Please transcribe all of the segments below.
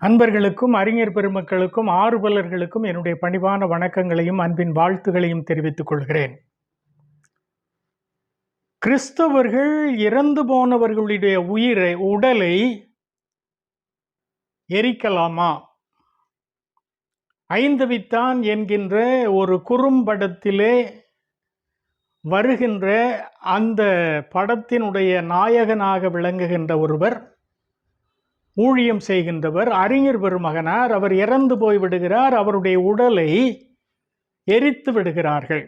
அன்பர்களுக்கும் அறிஞர் பெருமக்களுக்கும் ஆர்வலர்களுக்கும் என்னுடைய பணிவான வணக்கங்களையும் அன்பின் வாழ்த்துகளையும் தெரிவித்துக் கொள்கிறேன். கிறிஸ்தவர்கள் இறந்து போனவர்களுடைய உயிரை உடலை எரிக்கலாமா? ஐந்தவித்தான் என்கின்ற ஒரு குறும்படத்திலே வருகின்ற அந்த படத்தினுடைய நாயகனாக விளங்குகின்ற ஒருவர் ஊழியம் செய்கின்றவர் அறிஞர் பெருமகனார் அவர் இறந்து போய் விடுகிறார் அவருடைய உடலை எரித்து விடுகிறார்கள்.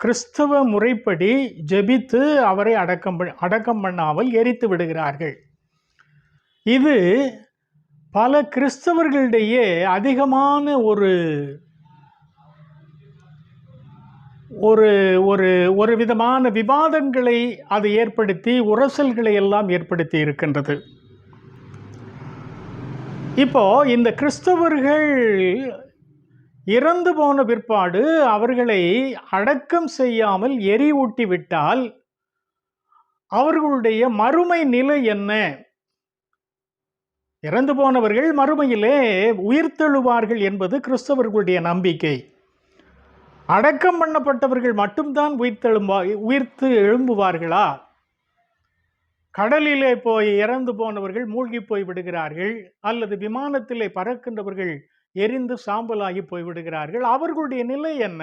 கிறிஸ்தவ முறைப்படி ஜெபித்து அவரை அடக்கம் அடக்கம் பண்ணாமல் எரித்து விடுகிறார்கள். இது பல கிறிஸ்தவர்களிடையே அதிகமான ஒரு ஒரு ஒரு ஒரு விதமான விவாதங்களை அது ஏற்படுத்தி உரசல்களை எல்லாம் ஏற்படுத்தி இருக்கின்றது. இப்போது இந்த கிறிஸ்தவர்கள் இறந்து போன பிற்பாடு அவர்களை அடக்கம் செய்யாமல் எரிவூட்டி விட்டால் அவர்களுடைய மறுமை நிலை என்ன? இறந்து போனவர்கள் மறுமையிலே உயிர்த்தெழுவார்கள் என்பது கிறிஸ்தவர்களுடைய நம்பிக்கை. அடக்கம் பண்ணப்பட்டவர்கள் மட்டும்தான் உயிர்த்தெழும்பா உயிர்த்து எழும்புவார்களா? கடலிலே போய் இறந்து போனவர்கள் மூழ்கி போய் விடுகிறார்கள் அல்லது விமானத்திலே பறக்கின்றவர்கள் எரிந்து சாம்பலாகி போய் விடுகிறார்கள். அவர்களுடைய நிலை என்ன?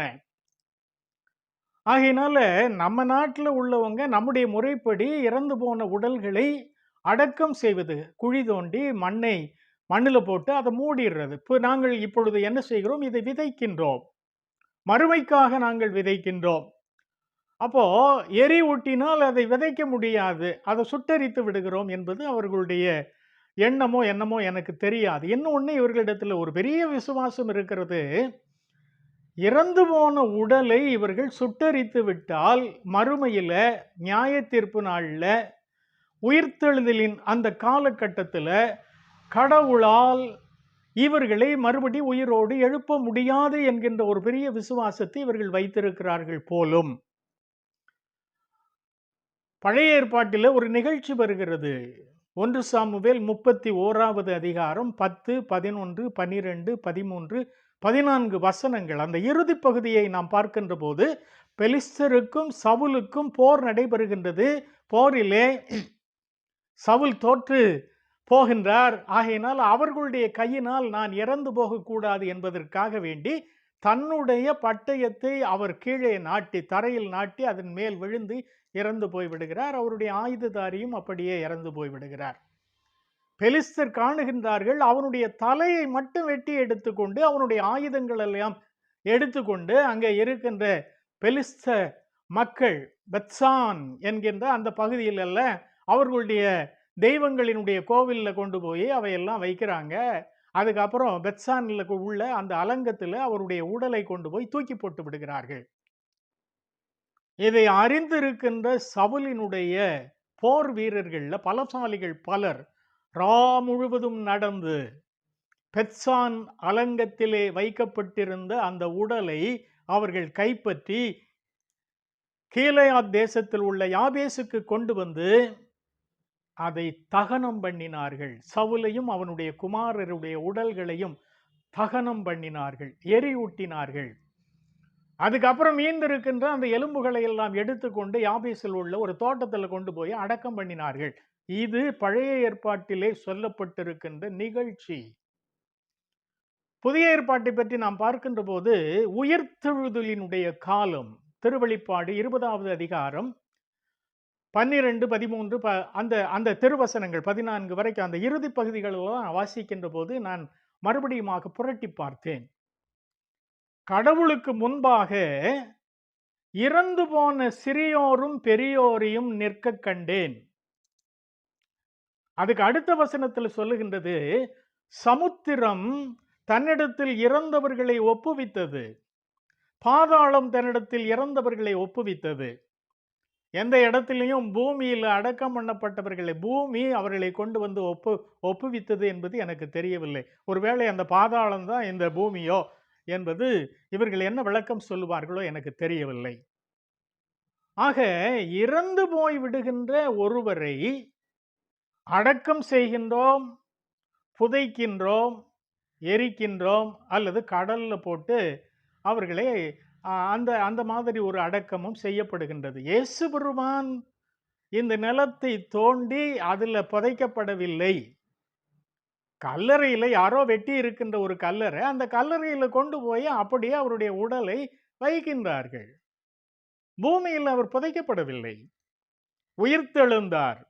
ஆகையினால நம்ம நாட்டில் உள்ளவங்க நம்முடைய முறைப்படி இறந்து போன உடல்களை அடக்கம் செய்வது குழி தோண்டி மண்ணை மண்ணில் போட்டு அதை மூடிடுறது. இப்போ நாங்கள் இப்பொழுது என்ன செய்கிறோம்? இதை விதைக்கின்றோம். மறுமைக்காக நாங்கள் விதைக்கின்றோம். அப்போ எரி ஊட்டினால் அதை விதைக்க முடியாது. அதை சுட்டரித்து விடுகிறோம் என்பது அவர்களுடைய எண்ணமோ என்னமோ எனக்கு தெரியாது. இன்னொன்று இவர்களிடத்தில் ஒரு பெரிய விசுவாசம் இருக்கிறது. இறந்து போன உடலை இவர்கள் சுட்டரித்து விட்டால் மறுமையில் நியாய தீர்ப்பு நாளில் உயிர்த்தெழுதலின் அந்த காலகட்டத்தில் கடவுளால் இவர்களை மறுபடி உயிரோடு எழுப்ப முடியாது என்கின்ற ஒரு பெரிய விசுவாசத்தை இவர்கள் வைத்திருக்கிறார்கள் போலும். பழைய ஏற்பாட்டில் ஒரு நிகழ்ச்சி வருகிறது. ஒன்று சாமுவேல் முப்பத்தி ஓராவது அதிகாரம் பத்து பதினொன்று பனிரெண்டு பதிமூன்று பதினான்கு வசனங்கள். அந்த இறுதி பகுதியை நாம் பார்க்கின்ற போது பெலிஸ்தருக்கும் சவுலுக்கும் போர் நடைபெறுகின்றது. போரிலே சவுல் தோற்று போகின்றார். ஆகையினால் அவர்களுடைய கையினால் நான் இறந்து போகக்கூடாது என்பதற்காக வேண்டி தன்னுடைய பட்டயத்தை அவர் கீழே நாட்டி தரையில் நாட்டி அதன் மேல் விழுந்து இறந்து போய் விடுகிறார். அவருடைய ஆயுததாரியும் அப்படியே இறந்து போய் விடுகிறார். பெலிஸ்தர் காணுகின்றார்கள். அவனுடைய தலையை மட்டும் வெட்டி எடுத்துக்கொண்டு அவனுடைய ஆயுதங்கள் எல்லாம் எடுத்துக்கொண்டு அங்கே இருக்கின்ற பெலிஸ்த மக்கள் பெத்சான் என்கின்ற அந்த பகுதியில் எல்லாம் அவர்களுடைய தெய்வங்களினுடைய கோவிலில் கொண்டு போய் அவையெல்லாம் வைக்கிறாங்க. அதுக்கப்புறம் பெத்சானில் உள்ள அந்த அலங்கத்தில் அவருடைய உடலை கொண்டு போய் தூக்கி போட்டு விடுகிறார்கள். இதை அறிந்திருக்கின்ற சவுலினுடைய போர் வீரர்களில் பலசாலிகள் பலர் ரா முழுவதும் நடந்து பெட்சான் அலங்கத்திலே வைக்கப்பட்டிருந்த அந்த உடலை அவர்கள் கைப்பற்றி கீழையா தேசத்தில் உள்ள யாபேசுக்கு கொண்டு வந்து அதை தகனம் பண்ணினார்கள். சவுலையும் அவனுடைய குமாரருடைய உடல்களையும் தகனம் பண்ணினார்கள். எரியூட்டினார்கள் அதுக்கப்புறம் மீந்திருக்கின்ற அந்த எலும்புகளை எல்லாம் எடுத்துக்கொண்டு யாபேஸில் உள்ள ஒரு தோட்டத்தில் கொண்டு போய் அடக்கம் பண்ணினார்கள். இது பழைய ஏற்பாட்டிலே சொல்லப்பட்டிருக்கின்ற நிகழ்ச்சி. புதிய ஏற்பாட்டை பற்றி நாம் பார்க்கின்ற போது உயிர்த்தெழுதலினுடைய காலம் திருவெளிப்பாடு இருபதாவது அதிகாரம் பன்னிரெண்டு பதிமூன்று ப அந்த அந்த திருவசனங்கள் பதினான்கு வரைக்கும் அந்த இறுதி பகுதிகளெல்லாம் வாசிக்கின்ற போது நான் மறுபடியுமாக புரட்டி பார்த்தேன். கடவுளுக்கு முன்பாக இறந்து போன சிறியோரும் பெரியோரையும் நிற்க கண்டேன். அதுக்கு அடுத்த வசனத்தில் சொல்லுகின்றது சமுத்திரம் தன்னிடத்தில் இறந்தவர்களை ஒப்புவித்தது. பாதாளம் தன்னிடத்தில் இறந்தவர்களை ஒப்புவித்தது. எந்த இடத்திலையும் பூமியில் அடக்கம் பண்ணப்பட்டவர்களை பூமி அவர்களை கொண்டு வந்து ஒப்பு ஒப்புவித்தது என்பது எனக்கு தெரியவில்லை. ஒருவேளை அந்த பாதாளம் தான் இந்த பூமியோ என்பது இவர்கள் என்ன விளக்கம் சொல்லுவார்களோ எனக்கு தெரியவில்லை. ஆக இறந்து போய் விடுகின்ற ஒருவரை அடக்கம் செய்கின்றோம் புதைக்கின்றோம் எரிக்கின்றோம் அல்லது கடலில் போட்டு அவர்களை அந்த அந்த மாதிரி ஒரு அடக்கமும் செய்யப்படுகின்றது. இயேசு பெருமான் இந்த நிலத்தை தோண்டி அதில் புதைக்கப்படவில்லை. கல்லறையில் யாரோ வெட்டி இருக்கின்ற ஒரு கல்லறை அந்த கல்லறையில் கொண்டு போய் அப்படியே அவருடைய உடலை வைக்கின்றார்கள். பூமியில் அவர் புதைக்கப்படவில்லை. உயிர்த்தெழுந்தார்.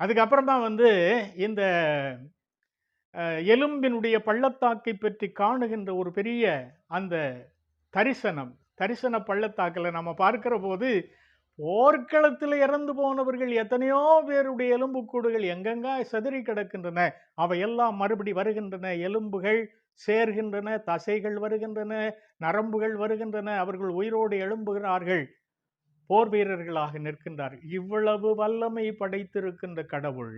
அதுக்கப்புறமா வந்து இந்த எலும்பினுடைய பள்ளத்தாக்கை பற்றி காணுகின்ற ஒரு பெரிய அந்த தரிசனம் தரிசன பள்ளத்தாக்கில் நம்ம பார்க்கிற போது போர்க்களத்தில் இறந்து போனவர்கள் எத்தனையோ பேருடைய எலும்புக்கூடுகள் எங்கெங்கா சிதறி கிடக்கின்றன அவையெல்லாம் மறுபடி வருகின்றன. எலும்புகள் சேர்கின்றன தசைகள் வருகின்றன நரம்புகள் வருகின்றன அவர்கள் உயிரோடு எழும்புகிறார்கள் போர் வீரர்களாக நிற்கின்றார்கள். இவ்வளவு வல்லமை படைத்திருக்கின்ற கடவுள்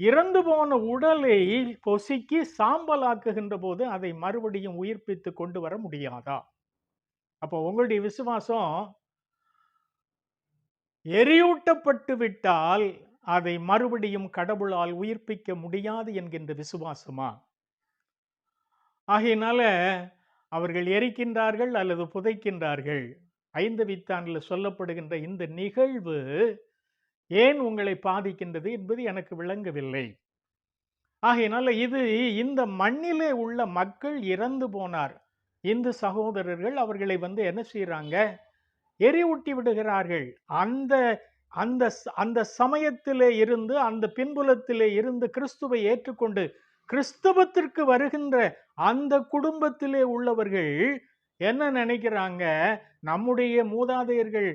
இறந்து போன உடலை பொசுக்கி சாம்பலாக்குகின்ற போது அதை மறுபடியும் உயிர்ப்பித்து கொண்டு வர முடியாதா? அப்போ உங்களுடைய விசுவாசம் எரியூட்டப்பட்டு விட்டால் அதை மறுபடியும் கடவுளால் உயிர்ப்பிக்க முடியாது என்கின்ற விசுவாசமா? ஆகையினால அவர்கள் எரிக்கின்றார்கள் அல்லது புதைக்கின்றார்கள். ஐந்து வித்தாண்டில் சொல்லப்படுகின்ற இந்த நிகழ்வு ஏன் உங்களை பாதிக்கின்றது என்பது எனக்கு விளங்கவில்லை. ஆகையினால இது இந்த மண்ணிலே உள்ள மக்கள் இறந்து போனார். இந்து சகோதரர்கள் அவர்களை வந்து என்ன செய்யறாங்க எரிவூட்டி விடுகிறார்கள். அந்த அந்த அந்த சமயத்திலே இருந்து அந்த பின்புலத்திலே இருந்து கிறிஸ்துவை ஏற்றுக்கொண்டு கிறிஸ்தவத்திற்கு வருகின்ற அந்த குடும்பத்திலே உள்ளவர்கள் என்ன நினைக்கிறாங்க? நம்முடைய மூதாதையர்கள்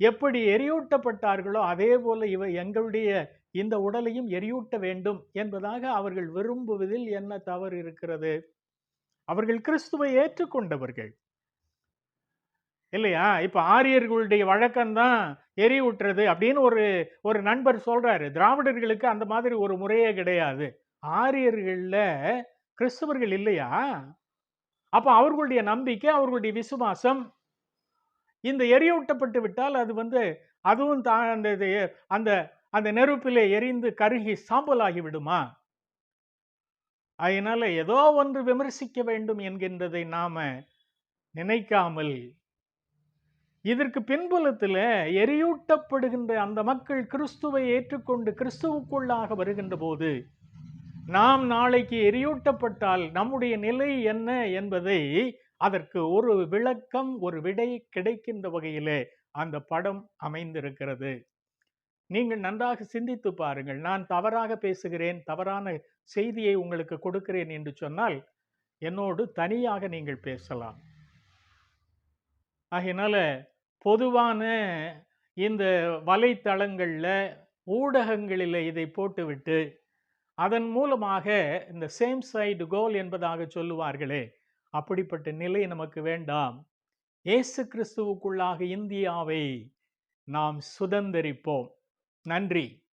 எப்படி எரியூட்டப்பட்டார்களோ அதே போல இவ எங்களுடைய இந்த உடலையும் எரியூட்ட வேண்டும் என்பதாக அவர்கள் விரும்புவதில் என்ன தவறு இருக்கிறது? அவர்கள் கிறிஸ்துவை ஏற்றுக்கொண்டவர்கள். இல்லையா? இப்ப ஆரியர்களுடைய வழக்கம்தான் எரியூட்டுறது அப்படின்னு ஒரு ஒரு நண்பர் சொல்றாரு. திராவிடர்களுக்கு அந்த மாதிரி ஒரு முறையே கிடையாது. ஆரியர்கள்ல கிறிஸ்தவர்கள் இல்லையா? அப்ப அவர்களுடைய நம்பிக்கை அவர்களுடைய விசுவாசம் இந்த எரியூட்டப்பட்டு விட்டால் அது வந்து அதுவும் தா அந்த அந்த அந்த நெருப்பிலே எரிந்து கருகி சாம்பலாகி விடுமா? அதனால் ஏதோ ஒன்று விமர்சிக்க வேண்டும் என்கின்றதை நாம் நினைக்காமல் இதற்கு பின்புலத்தில் எரியூட்டப்படுகின்ற அந்த மக்கள் கிறிஸ்துவை ஏற்றுக்கொண்டு கிறிஸ்துவுக்குள்ளாக வருகின்ற போது நாம் நாளைக்கு எரியூட்டப்பட்டால் நம்முடைய நிலை என்ன என்பதை அதற்கு ஒரு விளக்கம் ஒரு விடை கிடைக்கின்ற வகையிலே அந்த படம் அமைந்திருக்கிறது. நீங்கள் நன்றாக சிந்தித்து பாருங்கள். நான் தவறாக பேசுகிறேன் தவறான செய்தியை உங்களுக்கு கொடுக்கிறேன் என்று சொன்னால் என்னோடு தனியாக நீங்கள் பேசலாம். ஆகையினால பொதுவான இந்த வலைத்தளங்களில் ஊடகங்களில் இதை போட்டுவிட்டு அதன் மூலமாக இந்த சேம் சைடு கோல் என்பதாக சொல்லுவார்களே அப்படிப்பட்ட நிலை நமக்கு வேண்டாம். இயேசு கிறிஸ்துவுக்குள்ளாக இந்தியாவை நாம் சுதந்தரிப்போம். நன்றி.